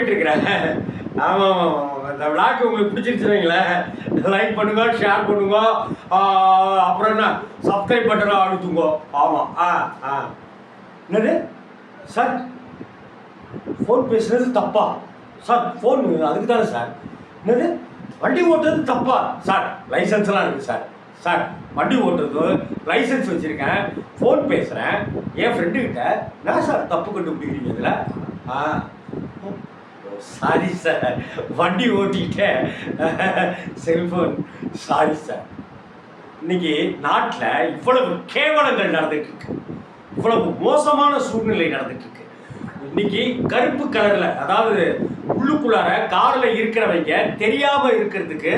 போயிட்டு இருக்கிறேன் ஆமாம் ஆமாம் இந்த விளாக் உங்களுக்கு பிடிச்சிருச்சுங்களேன் லைக் பண்ணுங்க ஷேர் பண்ணுங்க. அப்புறம் என்ன? சப்ஸ்கிரைப் பட்டனை அழுத்துங்க. ஆமாம் ஆ ஆ. என்னது? சார் ஃபோன் பேசுறது தப்பா? சார் ஃபோன் அதுக்கு தானே சார்? என்னது? வண்டி ஓட்டுறது தப்பா? சார் லைசன்ஸ்லாம் இருக்குது சார். சார் வண்டி ஓட்டுறது லைசன்ஸ் வச்சுருக்கேன். ஃபோன் பேசுகிறேன் என் ஃப்ரெண்டுக்கிட்ட நான் சார் தப்பு கண்டுபிடிக்கிறீங்க இதில்? ஆ. சாரி சார் வண்டி ஓட்டிக்கிட்டேன் செல்ஃபோன் சாரி சார் இன்னைக்கு நாட்டில் இவ்வளவு கேவலங்கள் நடந்துட்டு இருக்கு இவ்வளவு மோசமான சூழ்நிலை நடந்துட்டு இருக்கு இன்னைக்கு கருப்பு கலர்ல அதாவது உள்ளுக்குள்ளார கார்ல இருக்கிறவங்க தெரியாம இருக்கிறதுக்கு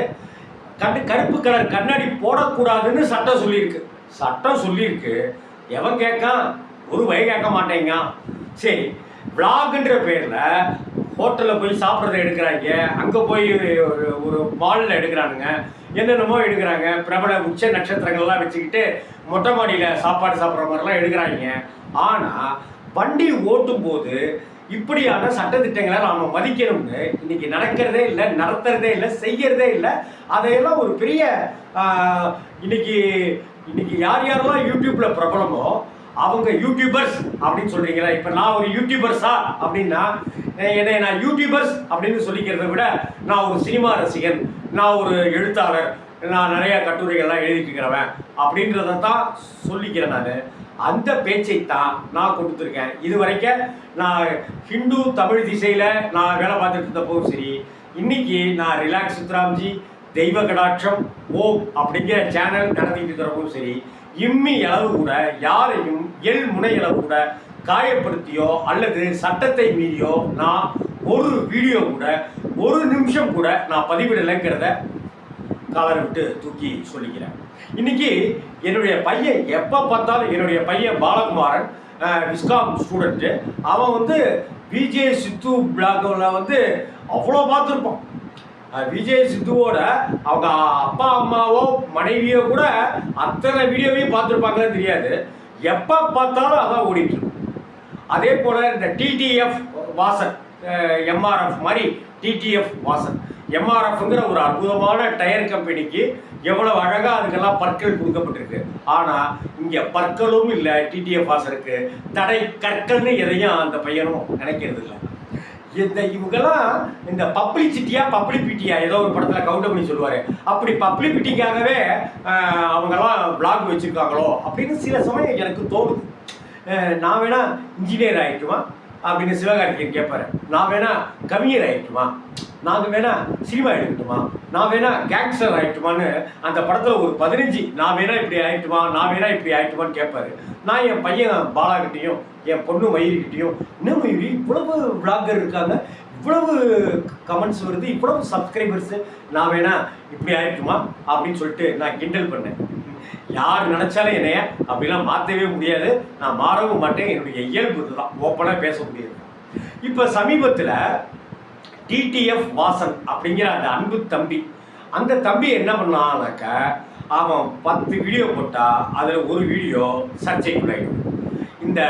கண்டு கருப்பு கலர் கண்ணாடி போடக்கூடாதுன்னு சட்டம் சொல்லியிருக்கு. சட்டம் சொல்லியிருக்கு. எவன் கேட்கான் ஒரு வய கேட்க மாட்டேங்க சரி விளாகுன்ற பேரில் ஹோட்டலில் போய் சாப்பிட்றத எடுக்கிறாங்க. அங்கே போய் ஒரு ஒரு மாலில் எடுக்கிறானுங்க. என்னென்னமோ எடுக்கிறாங்க. பிரபல உச்ச நட்சத்திரங்கள்லாம் வச்சுக்கிட்டு மொட்டை மாடியில் சாப்பாடு சாப்பிட்ற மாதிரிலாம் எடுக்கிறாங்க. ஆனால் வண்டி ஓட்டும் போது இப்படியான சட்டத்திட்டங்களை நாம் மதிக்கணும்னு இன்னைக்கு நடக்கிறதே இல்லை நடத்துறதே இல்லை செய்யறதே இல்லை. அதையெல்லாம் ஒரு பெரிய இன்னைக்கு இன்னைக்கு யார் யாரெல்லாம் யூடியூப்ல பிரபலமோ அவங்க யூடியூபர்ஸ் அப்படின்னு சொல்றீங்களா? இப்போ நான் ஒரு யூடியூபர்ஸா அப்படின்னா என்னை நான் யூடியூபர்ஸ் அப்படின்னு சொல்லிக்கிறத விட நான் ஒரு சினிமா ரசிகன் நான் ஒரு எழுத்தாளர் நான் நிறைய கட்டுரைகள்லாம் எழுதிட்டுருக்கிறவன் அப்படின்றத தான் சொல்லிக்கிறேன் நான். அந்த பேச்சை தான் நான் கொடுத்துருக்கேன் இது வரைக்கும் நான் ஹிந்து தமிழ் திசையில் நான் வேலை பார்த்துட்டு இருந்தப்போ சரி இன்னைக்கு நான் ரிலாக்ஸ் சித்ராம்ஜி தெய்வ கடாட்சம் ஓம் அப்படிங்கிற சேனல் நடத்திட்டு இருக்கிறப்பவும் சரி இம்மி அளவு கூட யாரையும் எள் முனை அளவு கூட காயப்படுத்தியோ அல்லது சட்டத்தை மீறியோ நான் ஒரு வீடியோ கூட ஒரு நிமிஷம் கூட நான் பதிவிடலைங்கிறத காலரை விட்டு தூக்கி சொல்லிக்கிறேன். இன்னைக்கு என்னுடைய பையன் எப்போ பார்த்தாலும் என்னுடைய பையன் பாலகுமாரன் அஹ், விஸ்காம் ஸ்டூடெண்ட்டு அவன் வந்து விஜய் சித்து பிளாகில் வந்து அவ்வளோ பார்த்துருப்பான். விஜய் சித்துவோட அவங்க அப்பா அம்மாவோ மனைவியோ கூட அத்தனை வீடியோவையும் பார்த்துருப்பாங்கன்னு தெரியாது. எப்போ பார்த்தாலும் அதான் ஓடிட்டு இருக்கும். அதே போல் இந்த டிடிஎஃப் வாசன் எம்ஆர்எஃப் மாதிரி டிடிஎஃப் வாசன் எம்ஆர்எஃப்ங்கிற ஒரு அற்புதமான டயர் கம்பெனிக்கு எவ்வளவு அழகாக அதுக்கெல்லாம் பற்கள் கொடுக்கப்பட்டிருக்கு. ஆனால் இங்கே பற்களும் இல்லை டிடிஎஃப் வாசனுக்கு தடை கற்கள்னு எதையும் அந்த பையனும் நினைக்கிறது இல்லை இந்த இவங்கெல்லாம் இந்த பப்ளிசிட்டியா பப்ளிபிட்டியா ஏதோ ஒரு படத்தில் கவுண்ட் பண்ணி சொல்லுவார். அப்படி பப்ளிபிட்டிக்காகவே அவங்கெல்லாம் பிளாக் வச்சிருக்காங்களோ அப்படின்னு சில சமயம் எனக்கு தோணுது. நான் வேணா இன்ஜினியர் ஆகிக்குமா அப்படின்னு சிவகார்த்திகேயன் கேட்பாரு நான் வேணா கவிஞர் ஆகிட்டுமா நாங்கள் வேணா சினிமா எடுக்கட்டுமா? நான் வேணா கேங்ஸ்டர் ஆகிட்டுமான்னு அந்த படத்தில் ஒரு பதினஞ்சு நான் வேணா இப்படி ஆகிட்டுமா நான் வேணா இப்படி ஆகிட்டுமான்னு கேட்பாரு நான் என் பையன் பாலாகிட்டையும் என் பொண்ணு மயிரிக்கிட்டையும் என்ன மயிரி இவ்வளவு விளாகர் இருக்காங்க? இவ்வளவு கமெண்ட்ஸ் வருது இவ்வளவு சப்ஸ்கிரைபர்ஸு நான் வேணா இப்படி ஆகிட்டுமா அப்படின்னு சொல்லிட்டு நான் கிண்டல் பண்ணேன். யார் நினைச்சாலும் என்னைய அப்படிலாம் மாற்றவே முடியாது. நான் மாறவும் மாட்டேன். என்னுடைய இயல்பு இதுதான் ஓப்பனாக பேச முடியாது. இப்போ சமீபத்தில் டிடிஎஃப் வாசன் அப்படிங்கிற அந்த அன்பு தம்பி அந்த தம்பி என்ன பண்ணானாக்க அவன் பத்து வீடியோ போட்டால் அதில் ஒரு வீடியோ சர்ச்சைக்குள்ளாயிடும். இந்த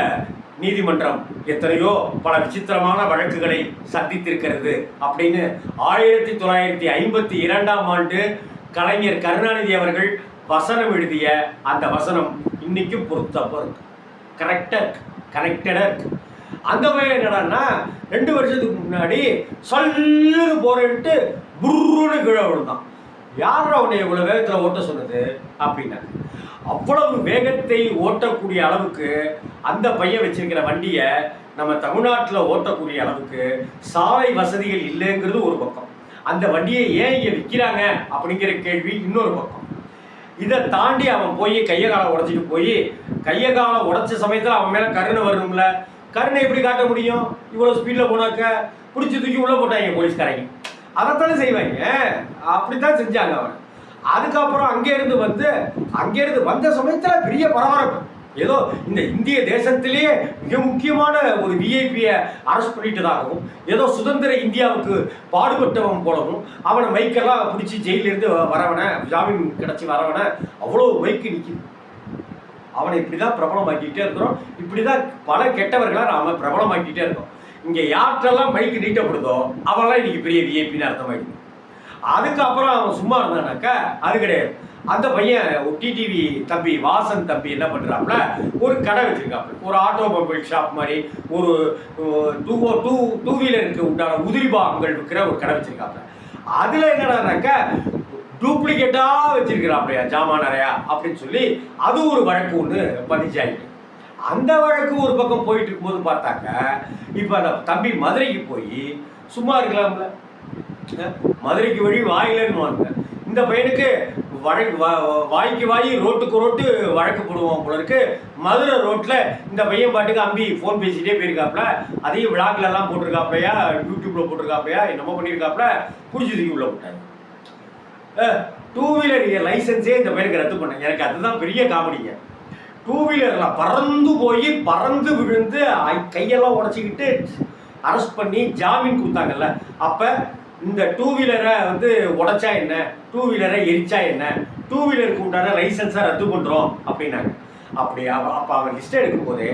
நீதிமன்றம் எத்தனையோ பல விசித்திரமான வழக்குகளை சந்தித்திருக்கிறது அப்படின்னு ஆயிரத்தி தொள்ளாயிரத்தி ஐம்பத்தி இரண்டாம் ஆண்டு கலைஞர் கருணாநிதி அவர்கள் வசனம் எழுதிய அந்த வசனம் இன்னைக்கும் பொருத்தப்போ இருக்கு. கரெக்டாக இருக்கு கனெக்டடாக இருக்கு. அந்த பையன் என்னடான்னா ரெண்டு வருஷத்துக்கு முன்னாடி சொல்லுன்னு போறேன்ட்டு புருன்னு கீழே விழுந்தான். யார் அவனை இவ்வளோ வேகத்தில் ஓட்ட சொன்னது? அப்படின்னா அவ்வளவு வேகத்தை ஓட்டக்கூடிய அளவுக்கு அந்த பையன் வச்சிருக்கிற வண்டியை நம்ம தமிழ்நாட்டில் ஓட்டக்கூடிய அளவுக்கு சாலை வசதிகள் இல்லைங்கிறது ஒரு பக்கம். அந்த வண்டியை ஏன் இங்கே விற்கிறாங்க அப்படிங்கிற கேள்வி இன்னொரு பக்கம். இதை தாண்டி அவன் போய் கையை காலை உடைச்சிட்டு போய் கையை காலை உடைச்ச சமயத்தில் அவன் மேலே கருணை வரணும்ல கருணை எப்படி காட்ட முடியும்? இவ்வளோ ஸ்பீடில் போனாக்க பிடிச்சி தூக்கி உள்ளே போட்டாங்க போலீஸ்காரங்க. அதைத்தானே செய்வாங்க. அப்படித்தான் செஞ்சாங்க அவன். அதுக்கப்புறம் அங்கேருந்து வந்து அங்கேருந்து வந்த சமயத்தில் பெரிய பரபரப்பு. ஏதோ இந்த இந்திய தேசத்திலேயே மிக முக்கியமான ஒரு விஐபியை அரெஸ்ட் பண்ணிட்டதாகவும் ஏதோ சுதந்திர இந்தியாவுக்கு பாடுபட்டவன் போலவும் அவனை மைக்கெல்லாம் பிடிச்சி ஜெயிலிருந்து வரவனை ஜாமீன் கிடச்சி வரவனை அவ்வளோ மைக்கு நிற்கிது அவனை இப்படி தான் பிரபலமாக்கிட்டே இருக்கிறோம். இப்படி தான் பல கெட்டவர்களை நாம் பிரபலமாக்கிட்டே இருக்கோம். இங்கே யார்கிட்டெல்லாம் மைக்கு நீட்டப்படுதோ அவெல்லாம் இன்னைக்கு பெரிய விஐபின்னு அர்த்தமாயிடுது. அதுக்கப்புறம் அவன் சும்மா இருந்தானாக்கா அது கிடையாது அந்த பையன் டிடிவி தம்பி வாசன் தம்பி என்ன பண்ணுறாப்புல ஒரு கடை வச்சுருக்காப்புல. ஒரு ஆட்டோமொபைல் ஷாப் மாதிரி ஒரு டூ டூ டூ வீலருக்கு உண்டான உதிரி பாகங்கள் விற்கிற ஒரு கடை வச்சுருக்காப்புல. அதில் என்னடானாக்கா டூப்ளிகேட்டாக வச்சிருக்கிறாப்லையா ஜாமான் நிறையா அப்படின்னு சொல்லி அது ஒரு வழக்கு ஒன்று பதிஞ்சாயிட்டு. அந்த வழக்கு ஒரு பக்கம் போயிட்டு இருக்கும்போது பார்த்தாக்க இப்போ அந்த தம்பி மதுரைக்கு போய் சும்மா இருக்கலாம்ல. மதுரைக்கு வழி வாயிலன்னு இந்த பையனுக்கு வழக்கு வா- வாய்க்கு வாய் ரோட்டுக்கு ரோட்டு வழக்கு போடுவோம் போல இருக்கு. மதுரை ரோட்டில் இந்த பையன் பாட்டுக்கு அம்பி ஃபோன் பேசிகிட்டே போயிருக்காப்புல. அதையும் விழாக்ல போட்டிருக்காப்பையா யூடியூப்பில் போட்டிருக்காப்பையா என்னமோ பண்ணியிருக்காப்புல பிடிச்சி தூக்கி உள்ள டூ வீலர் லைசன்ஸே இந்த பையனுக்கு ரத்து பண்ணேன். எனக்கு அதுதான் பெரிய காமெடிங்க. டூ வீலரில் பறந்து போய் பறந்து விழுந்து கையெல்லாம் உடச்சிக்கிட்டு அரெஸ்ட் பண்ணி ஜாமீன் கொடுத்தாங்கல்ல. அப்போ இந்த டூ வீலரை வந்து உடைச்சா என்ன? டூ வீலரை எரிச்சா என்ன? டூ வீலருக்கு உண்டான லைசன்ஸை ரத்து பண்ணுறோம் அப்படின்னாங்க. அப்படி அவன் அப்போ அவன் லிஸ்ட் எடுக்கும்போது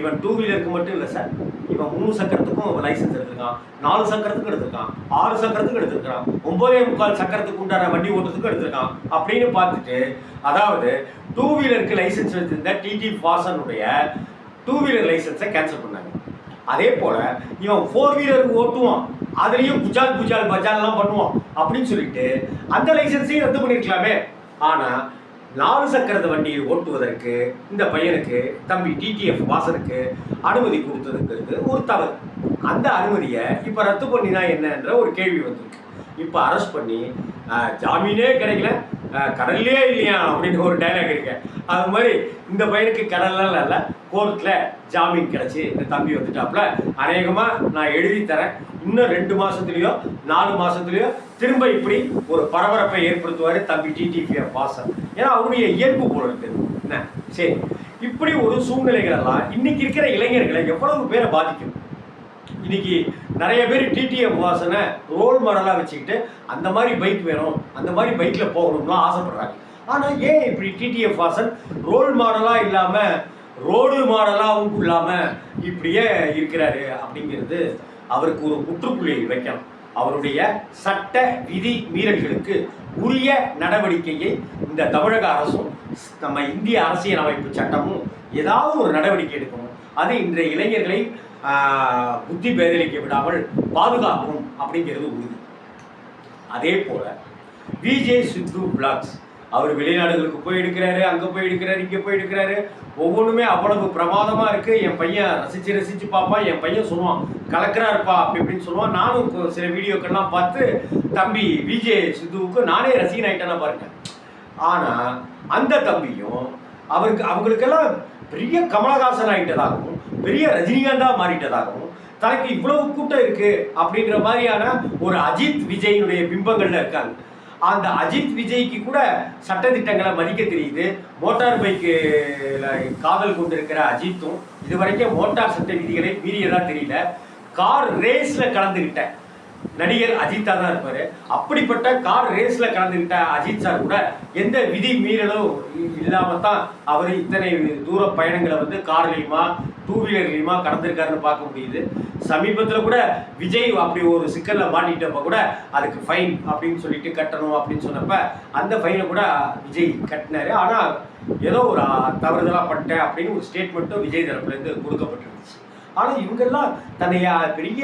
இவன் டூ வீலருக்கு மட்டும் இல்லை சார் இவன் மூணு சக்கரத்துக்கும் லைசன்ஸ் எடுத்திருக்கான். நாலு சக்கரத்துக்கும் எடுத்திருக்கான். ஆறு சக்கரத்துக்கும் எடுத்திருக்கான் ஒன்பதே முக்கால் சக்கரத்துக்கு உண்டான வண்டி ஓட்டுறதுக்கும் எடுத்திருக்கான். அப்படின்னு பார்த்துட்டு அதாவது டூ வீலருக்கு லைசன்ஸ் வச்சிருந்த டிடி வாசனுடைய டூ வீலர் லைசன்ஸை கேன்சல் பண்ணாங்க. அதே போல் இவன் ஃபோர் வீலருக்கு ஓட்டுவான். அதுலேயும் புஜால் புஜால் பஜால்லாம் பண்ணுவான் அப்படின்னு சொல்லிட்டு அந்த லைசன்ஸையும் ரத்து பண்ணியிருக்கலாமே ஆனால் நாலு சக்கரத்து வண்டியை ஓட்டுவதற்கு இந்த பையனுக்கு தம்பி டிடிஎஃப் வாசனுக்கு அனுமதி கொடுத்ததுங்கிறது ஒரு தவறு. அந்த அனுமதியை இப்போ ரத்து பண்ணினா என்னன்ற ஒரு கேள்வி வந்திருக்கு. இப்போ அரெஸ்ட் பண்ணி ஜாமீனே கிடைக்கல. கடல்லே இல்லையா அப்படின்னு ஒரு டைலாக் இருக்கு. அது மாதிரி இந்த பையனுக்கு கடல்லாம் இல்லை. கோர்ட்டில் ஜாமீன் கிடச்சி இந்த தம்பி வந்துட்டாப்புல. அநேகமாக நான் எழுதி தரேன். இன்னும் ரெண்டு மாதத்துலேயோ நாலு மாதத்துலேயோ திரும்ப இப்படி ஒரு பரபரப்பை ஏற்படுத்துவார் தம்பி டிடிபிஎஃப் வாசன். ஏன்னா அவருடைய இயல்பு போல என்ன? சரி. இப்படி ஒரு சூழ்நிலைகள் எல்லாம் இன்னைக்கு இருக்கிற இளைஞர்களை எவ்வளவு பேரை பாதிக்கும் இன்னைக்கு நிறைய பேர் டிடிஎஃப் வாசனை ரோல் மாடலாக வச்சுக்கிட்டு அந்த மாதிரி பைக் வேணும் அந்த மாதிரி பைக்கில் போகணும்லாம் ஆசைப்பட்றாங்க. ஆனால் ஏன் இப்படி டிடிஎஃப் வாசன் ரோல் மாடலாக இல்லாமல் ரோடு மாடலாகவும் இல்லாமல் இப்படியே இருக்கிறாரு அப்படிங்கிறது அவருக்கு ஒரு முற்றுப்புள்ளி வைக்கணும். அவருடைய சட்ட விதி மீறல்களுக்கு உரிய நடவடிக்கையை இந்த தமிழக அரசும் நம்ம இந்திய அரசியலமைப்பு சட்டமும் ஏதாவது ஒரு நடவடிக்கை எடுக்கணும். அது இன்றைய இளைஞர்களை புத்தி பேதலிக்க விடாமல் பாதுகாக்கும் அப்படிங்கிறது உறுதி. அதே போல விஜய் சித்து பிளாக்ஸ் அவர் வெளிநாடுகளுக்கு போய் எடுக்கிறாரு அங்கே போய் எடுக்கிறாரு இங்கே போய் எடுக்கிறாரு. ஒவ்வொன்றுமே அவ்வளவு பிரமாதமாக இருக்குது என் பையன் ரசித்து ரசித்து பார்ப்பான். என் பையன் சொல்லுவான் கலக்கிறாருப்பா அப்படி இப்படின்னு சொல்லுவான். நானும் சில வீடியோக்கள்லாம் பார்த்து தம்பி விஜய் சித்துவுக்கு நானே ரசிகன் ஆகிட்டேன்னா பாருங்க. ஆனால் அந்த தம்பியும் அவருக்கு அவங்களுக்கெல்லாம் பெரிய கமலஹாசன் ஆகிட்டதாகவும் பெரிய ரஜினிகாந்தா மாறிட்டதாகவும் தனக்கு இவ்வளவு கூட்டம் இருக்கு அப்படின்ற மாதிரியான ஒரு அஜித் விஜயினுடைய பிம்பங்கள்ல இருக்காங்க. அந்த அஜித் விஜய்க்கு கூட சட்டதிட்டங்களை மதிக்க தெரியுது. மோட்டார் பைக்கு காதல் கொண்டிருக்கிற அஜித்தும் இதுவரைக்கும் மோட்டார் சட்ட விதிகளை மீறியதாக தெரியல. கார் ரேஸ்ல கலந்துக்கிட்டேன் நடிகர் அஜித்தா தான் இருப்பாரு. அப்படிப்பட்ட கார் ரேஸ்ல கலந்துக்கிட்ட அஜித் சார் கூட எந்த விதி மீறலும் இல்லாம தான் அவர் இத்தனை தூர பயணங்களை வந்து கார்லயுமா டூ வீலர்லயுமா கடந்திருக்காருன்னு பார்க்க முடியுது. சமீபத்தில் கூட விஜய் அப்படி ஒரு சிக்கல்ல மாட்டிட்டப்ப கூட அதுக்கு ஃபைன் அப்படின்னு சொல்லிட்டு கட்டணும் அப்படின்னு சொன்னப்ப அந்த ஃபைனை கூட விஜய் கட்டினாரு. ஆனால் ஏதோ ஒரு தவறுதலாக பண்ணிட்டேன் அப்படின்னு ஒரு ஸ்டேட்மெண்ட்டும் விஜய் தரப்புலேருந்து கொடுக்கப்பட்டிருந்துச்சு. ஆனால் இவங்கெல்லாம் தன்னை பெரிய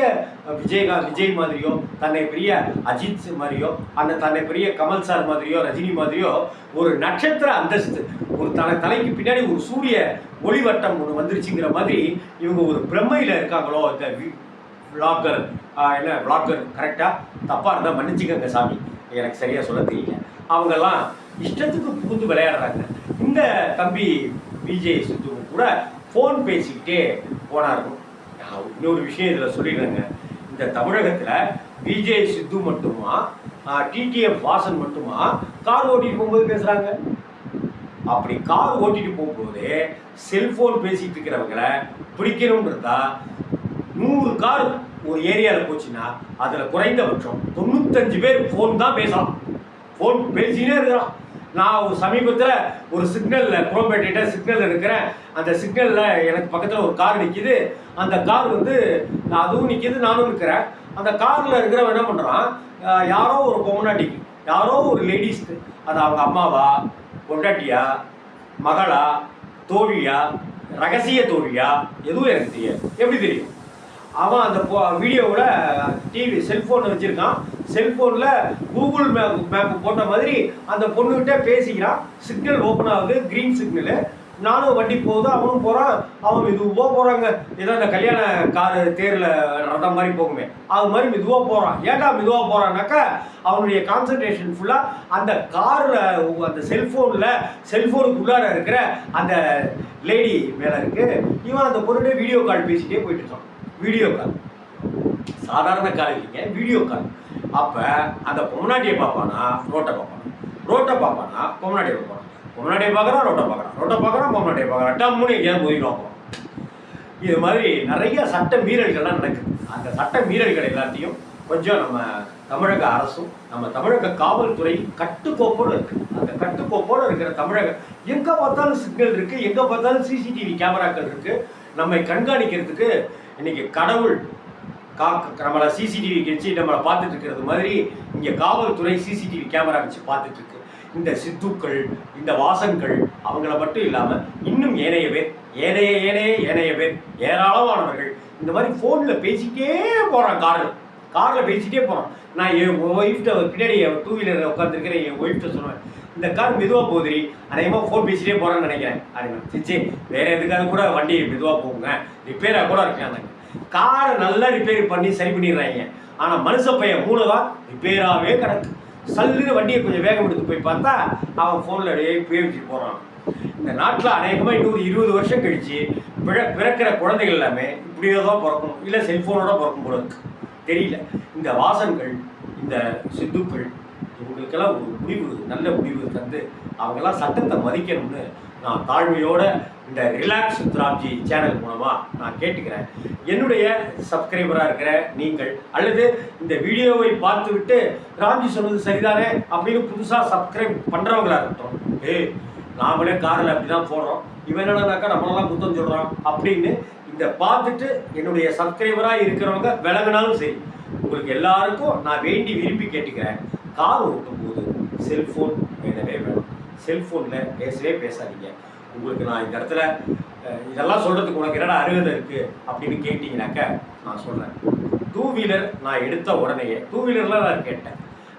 விஜயகாந்த் விஜய் மாதிரியோ தன்னை பெரிய அஜித் மாதிரியோ அந்த தன்னை பெரிய கமல் சார் மாதிரியோ ரஜினி மாதிரியோ ஒரு நட்சத்திர அந்தஸ்து ஒரு தலை தலைக்கு பின்னாடி ஒரு சூரிய ஒளிவட்டம் ஒன்று வந்துருச்சுங்கிற மாதிரி இவங்க ஒரு பிரம்மையில் இருக்காங்களோ இந்த விளாகர் என்ன விளாகர் கரெக்டாக தப்பாக இருந்தால் மன்னிச்சுக்கங்க சாமி. எனக்கு சரியாக சொல்ல தெரியல. அவங்கெல்லாம் இஷ்டத்துக்கு புகுந்து விளையாடுறாங்க. இந்த தம்பி விஜய் சித்துவும் கூட ஃபோன் பேசிக்கிட்டே போனார்கள் நான் இன்னொரு விஷயம் இதில் சொல்லிடுறேங்க. இந்த தமிழகத்தில் விஜய் சித்து மட்டுமா டிடிஎஃப் வாசன் மட்டுமா கார் ஓட்டிட்டு போகும்போது பேசுகிறாங்க அப்படி கார் ஓட்டிட்டு போகும்போது செல்ஃபோன் பேசிகிட்டு இருக்கிறவங்கள பிடிக்கணும்ன்றதா நூறு கார் ஒரு ஏரியாவில் போச்சுன்னா அதில் குறைந்தபட்சம் தொண்ணூத்தஞ்சு பேர் ஃபோன் தான் பேசலாம். ஃபோன் பேசினே இருக்கிறான் நான் சமீபத்தில் ஒரு சிக்னலில் குரோம்பேட்டிட்ட சிக்னலில் இருக்கிறேன் அந்த சிக்னலில் எனக்கு பக்கத்தில் ஒரு கார் நிற்கிது அந்த கார் வந்து நான் அதுவும் நிற்கிது நானும் இருக்கிறேன் அந்த காரில் இருக்கிறவன் என்ன பண்ணுறான் யாரோ ஒரு பொம்னாட்டிக்கு யாரோ ஒரு லேடிஸ்க்கு அது அவங்க அம்மாவா பொண்டாட்டியா மகளா தோழியா ரகசிய தோழியா? எதுவும் எனக்கு தெரியாது. எப்படி தெரியும்? அவன் அந்த வீடியோவில் டிவி செல்ஃபோன் வச்சுருக்கான். செல்ஃபோனில் கூகுள் மேப் மேப் போட்ட மாதிரி அந்த பொண்ணுக்கிட்ட பேசிக்கிறான். சிக்னல் ஓப்பன் ஆகுது க்ரீன் சிக்னலு நானும் வண்டி போகுது அவனும் போகிறான் அவன் மெதுவாக போகிறாங்க ஏதோ இந்த கல்யாண கார் தேரில் ரதம் மாதிரி போகுமே. அது மாதிரி மெதுவாக போகிறான் ஏன்டா மெதுவாக போகிறான்னாக்கா அவனுடைய கான்சன்ட்ரேஷன் ஃபுல்லாக அந்த காரில் அந்த செல்ஃபோனில் செல்ஃபோனுக்குள்ளார இருக்கிற அந்த லேடி மேலே இருக்குது இவன் அந்த பொருட்டே வீடியோ கால் பேசிகிட்டே போயிட்டு இருக்கான். Video call. சாதாரண கால் இல்லைங்க வீடியோ கால். அப்போ அந்த பொம்னாட்டியை பார்ப்பானா? ரோட்டை பார்ப்பானா? ரோட்டை பார்ப்பானா? பொம்னாட்டியை பார்ப்பானா? பொம்னாட்டியை பார்க்குறான் ரோட்டை பார்க்குறான் ரோட்டை பார்க்குறான் பொம்னாட்டியை பார்க்குறான் டம்முன்னு எங்கேயாவது ஒதுக்கிடுவான் இது மாதிரி நிறைய சட்ட மீறல்கள்லாம் நடக்குது. அந்த சட்ட மீறல்கள் எல்லாத்தையும் கொஞ்சம் நம்ம தமிழக அரசும் நம்ம தமிழக காவல்துறை கட்டுக்கோப்போடு இருக்கு. அந்த கட்டுக்கோப்போடு இருக்கிற தமிழக எங்கே பார்த்தாலும் சிக்னல் இருக்குது எங்கே பார்த்தாலும் சிசிடிவி கேமராக்கள் இருக்குது நம்மை கண்காணிக்கிறதுக்கு இன்னைக்கு கடவுள் கா நம்மளை சிசிடிவி வச்சு நம்மளை பார்த்துட்டு இருக்கிறது மாதிரி இங்கே காவல்துறை சிசிடிவி கேமரா வச்சு பார்த்துட்டு இருக்கு. இந்த சித்துக்கள் இந்த வாசங்கள் அவங்கள மட்டும் இல்லாமல் இன்னும் ஏனைய பேர் ஏனைய ஏனைய ஏனைய பேர் ஏராளமானவர்கள் இந்த மாதிரி ஃபோனில் பேசிக்கிட்டே போகிறான் காரில். காரில் பேசிக்கிட்டே போகிறான் நான் என் ஒய்ஃப்ட்ட பின்னாடி டூ வீலரில் உட்காந்துருக்கிறேன் என் ஒய்ஃப்ட்ட சொல்லுவேன் இந்த கார் மெதுவாக போகுது அதிகமாக ஃபோன் பேசிகிட்டே போகிறேன்னு நினைக்கிறேன். அப்படின்னா சிச்சி வேறு எதுக்காக கூட வண்டி மெதுவாக போகுங்க. ரிப்பேராக கூட இருக்காங்க காரை நல்லா ரிப்பேர் பண்ணி சரி பண்ணிடுறாங்க. ஆனால் மனுஷ பையன் மூலவா ரிப்பேராகவே கிடக்கு. சல்லுன்னு வண்டியை கொஞ்சம் வேகம் எடுத்து போய் பார்த்தா அவன் ஃபோனில் அப்படியே பேவிச்சு போகிறான் இந்த நாட்டில் அநேகமாக இன்னொரு இருபது வருஷம் கழிச்சு பிற பிறக்கிற குழந்தைகள் எல்லாமே இப்படியே தான் பிறக்கும். இல்லை செல்ஃபோனோட பிறக்கும் போல தெரியல. இந்த வாசன்கள் இந்த சித்துக்கள் இவங்களுக்கெல்லாம் ஒரு முடிவு நல்ல முடிவு தந்து அவங்கெல்லாம் சட்டத்தை மதிக்கணும்னு நான் தாழ்மையோட இந்த ரிலாக்ஸ் சுத்ராப்ஜி சேனல் மூலமாக நான் கேட்டுக்கிறேன். என்னுடைய சப்ஸ்கிரைபராக இருக்கிற நீங்கள் அல்லது இந்த வீடியோவை பார்த்துவிட்டு ராம்ஜி சொன்னது சரிதானே அப்படின்னு புதுசாக சப்ஸ்கிரைப் பண்ணுறவங்களா இருக்கட்டும். ஏ நாமளே காரில் அப்படி தான் போடுறோம். இவன் என்னன்னாக்கா நம்மளெல்லாம் குத்தம் சொல்கிறான் அப்படின்னு இந்த பார்த்துட்டு என்னுடைய சப்ஸ்கிரைபராக இருக்கிறவங்க விலகினாலும் சரி உங்களுக்கு எல்லாருக்கும் நான் வேண்டி விரும்பி கேட்டுக்கிறேன். கார் ஓட்டும் போது செல்ஃபோன் வேணவே வேணும். செல்ஃபோனில் பேசவே பேசாதீங்க. உங்களுக்கு நான் இந்த இடத்துல இதெல்லாம் சொல்கிறதுக்கு உனக்கு என்னடா அருகதை இருக்குது அப்படின்னு கேட்டிங்கனாக்க நான் சொல்கிறேன் டூ வீலர் நான் எடுத்த உடனேயே டூ வீலரில் நான் கேட்டேன்.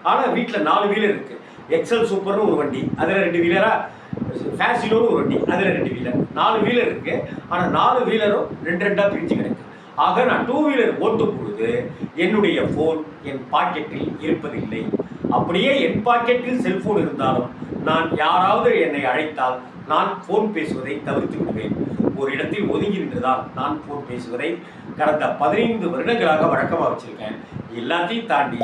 ஆனால் வீட்டில் நாலு வீலர் இருக்குது எக்ஸல் சூப்பர்னு ஒரு வண்டி அதில் ரெண்டு வீலராக ஃபேசிலோன்னு ஒரு வண்டி அதில் ரெண்டு வீலர் நாலு வீலர் இருக்குது ஆனால் நாலு வீலரும் ரெண்டு ரெண்டாக பிரிஞ்சு கிடக்கு. ஆக நான் டூ வீலர் ஓட்டும் பொழுது என்னுடைய ஃபோன் என் பாக்கெட்டில் இருப்பதில்லை. அப்படியே என் பாக்கெட்டில் செல்போன் இருந்தாலும் நான் யாராவது என்னை அழைத்தால் நான் ஃபோன் பேசுவதை தவிர்த்து விடுவேன். ஒரு இடத்தில் ஒதுங்கி நின்றுதான் நான் ஃபோன் பேசுவதை கடந்த பதினைந்து வருடங்களாக வழக்கமாக வச்சுருக்கேன். எல்லாத்தையும் தாண்டி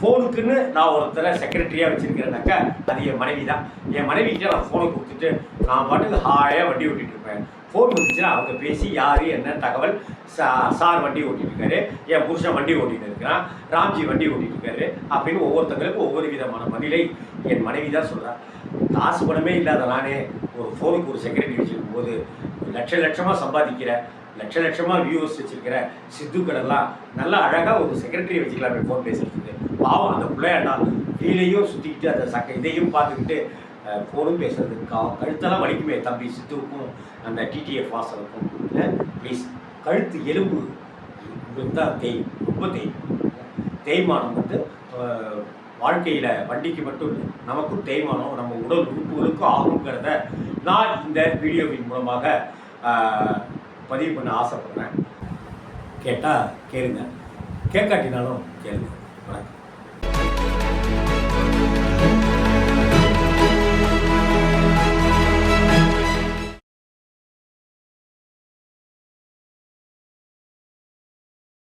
ஃபோனுக்குன்னு நான் ஒருத்தரை செக்ரட்டரியாக வச்சுருக்கிறேனாக்கா அது என் மனைவி தான் என் மனைவிக்கிட்ட நான் ஃபோனை கொடுத்துட்டு நான் பாட்டுக்கு ஹாயாக வண்டி ஓட்டிகிட்டு இருப்பேன். ஃபோன் வந்துச்சுன்னா அவங்க பேசி யார் என்ன தகவல் சா சார் வண்டி ஓட்டிகிட்டு இருக்காரு என் புருஷன் வண்டி ஓட்டிகிட்டு இருக்கிறான் ராம்ஜி வண்டி ஓட்டிட்டு இருக்காரு அப்படின்னு ஒவ்வொருத்தங்களுக்கும் ஒவ்வொரு விதமான பதிலை என் மனைவி தான் சொல்கிறான் காசு பணமே இல்லாத நானே ஒரு ஃபோனுக்கு ஒரு செக்ரட்டரி வச்சுருக்கும் போது லட்ச லட்சமாக சம்பாதிக்கிற லட்ச லட்சமாக வியூவர்ஸ் வச்சிருக்கிற சித்துக்களெல்லாம் நல்லா அழகாக ஒரு செக்ரட்டரி வச்சுக்கலாமே ஃபோன் பேசுகிறதுக்கு பாவம் அந்த பிள்ளையாண்டா. கீழேயும் சுற்றிக்கிட்டு அந்த சக்க இதையும் பார்த்துக்கிட்டு ஃபோனும் பேசுறதுக்கு கா கழுத்தெல்லாம் வலிக்குமே தம்பி சித்துவுக்கும் அந்த டிடிஎஃப் வாசலுக்கும். ப்ளீஸ் கழுத்து எலும்பு. உங்களுக்கு தான் தேய் ரொம்ப தேய். தேய்மானம் வந்து வாழ்க்கையில் வண்டிக்கு மட்டும் இல்லை நமக்கும் தேய்மானம் நம்ம உடல் உறுப்புகளுக்கும் ஆகுங்கிறத நான் இந்த வீடியோவின் மூலமாக பதிவு பண்ண ஆசைப்படுறேன். கேட்டால் கேளுங்க. கேட்காட்டினாலும் கேளுங்க. வணக்கம்.